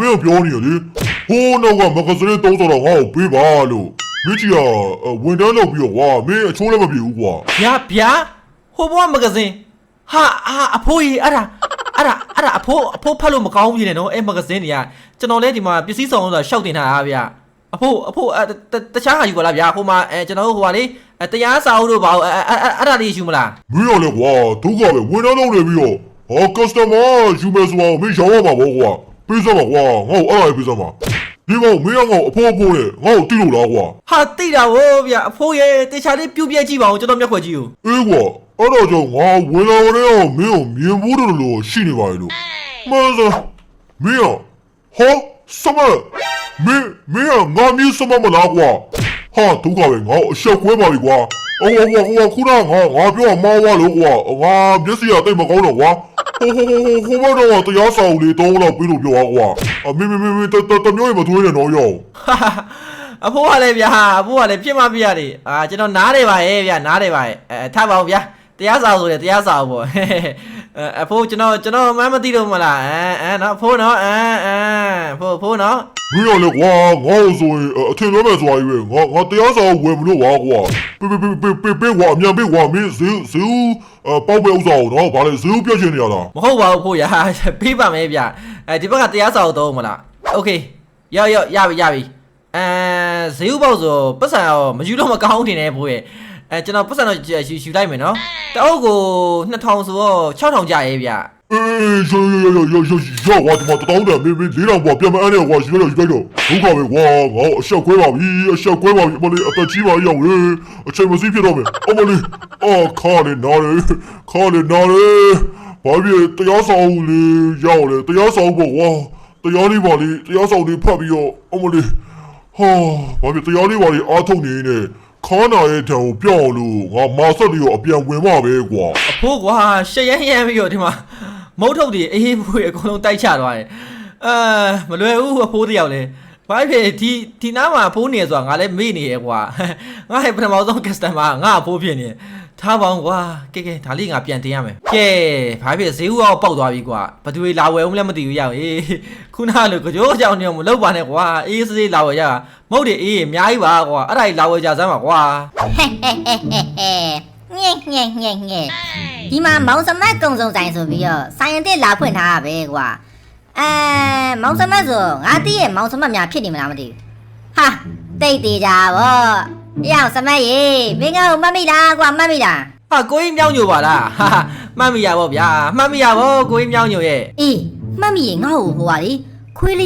မင်းကပြောနေရလေဟိုးနောက်ကမဂဇင်း30တော့ငါ့ကိုပေးပါလို့မင်းကြီးကဝန်တန်းလုပ်ပြီးတော့ကွာမင်းအချိုးလည်းမပြေဘူးကွာဗျာဗျာဟိုဘွားမဂဇင်းဟာအာအဖိုးကြီးအဲ့ဒါအဲ့ဒါအဲ့ဒါအဖိုးအဖိုးဖတ်လို့မကောင်းဘူးဖြစ်နေနော်အဲ့မဂဇင်းတွေကကျွန်တော်လည်းဒီမှာပစ္စည်းဆောင်ဆိုတာရှောက်တင်ထားတာဗျာအဖိုးအဖိုးအဲ့တတခြားဟာယူပါလားဗျာဟိုမှာအဲကျွန်တော်တို့ဟိုပါလေအဲတရားစာအုပ်တို့ပါအဲ့အဲ့အဲ့အဲ့ဒါလေးယူမလားမင်းရလေကွာဒုက္ခပဲဝန်တန်းလုပ်နေပြီးတော့ဟာကစတမာယူမယ်ဆိုတော့မင်းရောင်းရမှာပေါ့ကွာ ပေးစမ်းပါကွာငါ့ကိုအဲ့ဒါပေးစမ်းပါဒီကောင်မင်းကငါ့ကိုအဖိုးအဖိုးနဲ့ငါ့ကိုတိလို့လားကွာဟာတိတာဗောဗျာအဖိုးရဲ့တေချာလေးပြုတ်ပြက်ကြည့်ပါဦးကျွန်တော်မျက်ခွက်ကြီးကိုအေးကွာအဲ့တော့ကြောင့်ငါဝင်လာတဲ့အောင်မင်းကိုမြင်ဘူးတယ်လို့ရှိနေပါလေလို့မှန်စမင်းရောဟောစမမင်းမင်းကငါမြင်စမမလားကွာဟာဒုက္ခပဲငါအရှက်ခွဲပါပြီကွာအော်ဟောဟောခုနကငါငါပြောမှားသွားလို့ကွာငါမျက်စိကတိတ်မကောင်းတော့ကွာ ဟိုဟိုဟိုဟိုဘတော့တရားဆောင်လေးတောင်းတော့ပြီးလို့ပြောကွာအမင်းမင်းမင်းတတမျိုးမသွေးနဲ့တော့ရောဟာဟာအဖိုးကလည်းဗျာအဖိုးကလည်းပြစ်မပြရတယ်အာကျွန်တော်နားတယ်ပါရဲ့ဗျာနားတယ်ပါရဲ့အဲထားပါဦးဗျာတရားစာအုပ်ဆိုတယ်တရားစာအုပ်ပေါ့ဟဲ့ဟဲ့ အဲအဖိုးကျွန်တော်ကျွန်တော်မှန်းမသိလို့မလားအဲအဲနော်အဖိုးနော်အဲအဲအဖိုးအဖိုးနော် မင်းရောလေကွာငါ့ကိုဆိုရင်အထင်လွဲမဲ့သွားပြီပဲငါငါတရားစာဝယ်မလို့ပါကွာပေးပေးပေးပေးပေးကွာအမြန်ပေးကွာမင်းဇေဇေဦးအပေါက်ပဲဥစ္စာကိုတော့ဗာလေဇေဦးပြတ်ချင်နေရလား မဟုတ်ပါဘူးဖိုးရပေးပါမယ်ဗျအဲဒီဘက်ကတရားစာအုပ်တော့မလားโอเคရောက်ရောက်ရပြီရပြီအဲ ဈေးဥပေါက်ဆိုပတ်စံရောမယူတော့မကောင်းတင်နေဖိုးရဲ့အဲကျွန်တော်ပတ်စံတော့ယူယူလိုက်မယ်နော်တအုပ်ကို2000ဆိုတော့6000ကျရဲ့ဗျအေးရောရောရောရောရောရောကွာဒီမှာတောင်းတယ်မင်းမင်းလေးတော့ကွာပြန်မအဲ့နဲ့ကွာရှိလိုက်ရှိလိုက်တော့ဒုက္ခပဲကွာငါအရှက်ခွဲပါပြီအရှက်ခွဲပါပြီအမလေးအသက်ကြီးပါရောက်လေအချိန်မစည်းဖြစ်တော့မယ်အမလေးအော်ခါလေနားလေခါလေနားလေဘာဖြစ်တရားဆောင်လေရောက်လေတရားဆောင်ပေါ့ကွာတရားလေးပါလေတရားဆောင်လေးဖတ်ပြီးတော့အမလေး ဟာဘာဖြစ်တရားလေးပါလေအားထုတ်နေနေခါနာရဲ့တံကိုပြောင်းလို့ငါမာဆက်လေးကိုအပြန်ဝင်မှာပဲကွာအဖိုးကွာရှက်ရမ်းရမ်းပြီးတော့ဒီမှာမုတ်ထုတ်တွေအေးဖိုးအကုန်လုံးတိုက်ချသွားတယ်အဲမလွယ်ဘူးအဖိုးတယောက်လဲဘာဖြစ်ဒီဒီနားမှာအဖိုးနေဆိုတာငါလည်းမေ့နေရကွာငါ့ရဲ့ပထမဆုံး customer ငါအဖိုးဖြစ်နေ ထားပါအောင်ကွာကဲကဲဒါလေးငါပြန်တင်ရမယ်ကဲဘာဖြစ်ဈေးဥအောင်ပေါက်သွားပြီကွာဘသူတွေလာဝယ်ဦးမလဲမသိဘူးရအောင်အေးခုနကလိုကြောကြောင်နေမလောက်ပါနဲ့ကွာအေးစေးလာဝယ်ရမဟုတ်တယ်အေးအများကြီးပါကွာအဲ့ဒါကြီးလာဝယ်ကြစမ်းပါကွာညက်ညက်ညက်ညက်ဒီမှာမောင်စမတ်ကုံစုံဆိုင်ဆိုပြီးတော့ဆိုင်ရင်တစ်လာဖွင့်ထားတာပဲကွာအဲမောင်စမတ်ဆိုငါတည့်ရဲ့မောင်စမတ်များဖြစ်နေမလားမသိဘူးဟာတိတ်သေးကြဗော အေးအောင်စမတ်ရေမင်းကတော့မှတ်မိလားကွာမှတ်မိလားဟာကိုကြီးမြောင်းညိုပါလားဟာဟာမှတ်မိရပါဗျာမှတ်မိရပါကိုကြီးမြောင်းညိုရဲ့အေးမှတ်မိရင်ငါ့ကိုဟိုပါလေခွေးလေး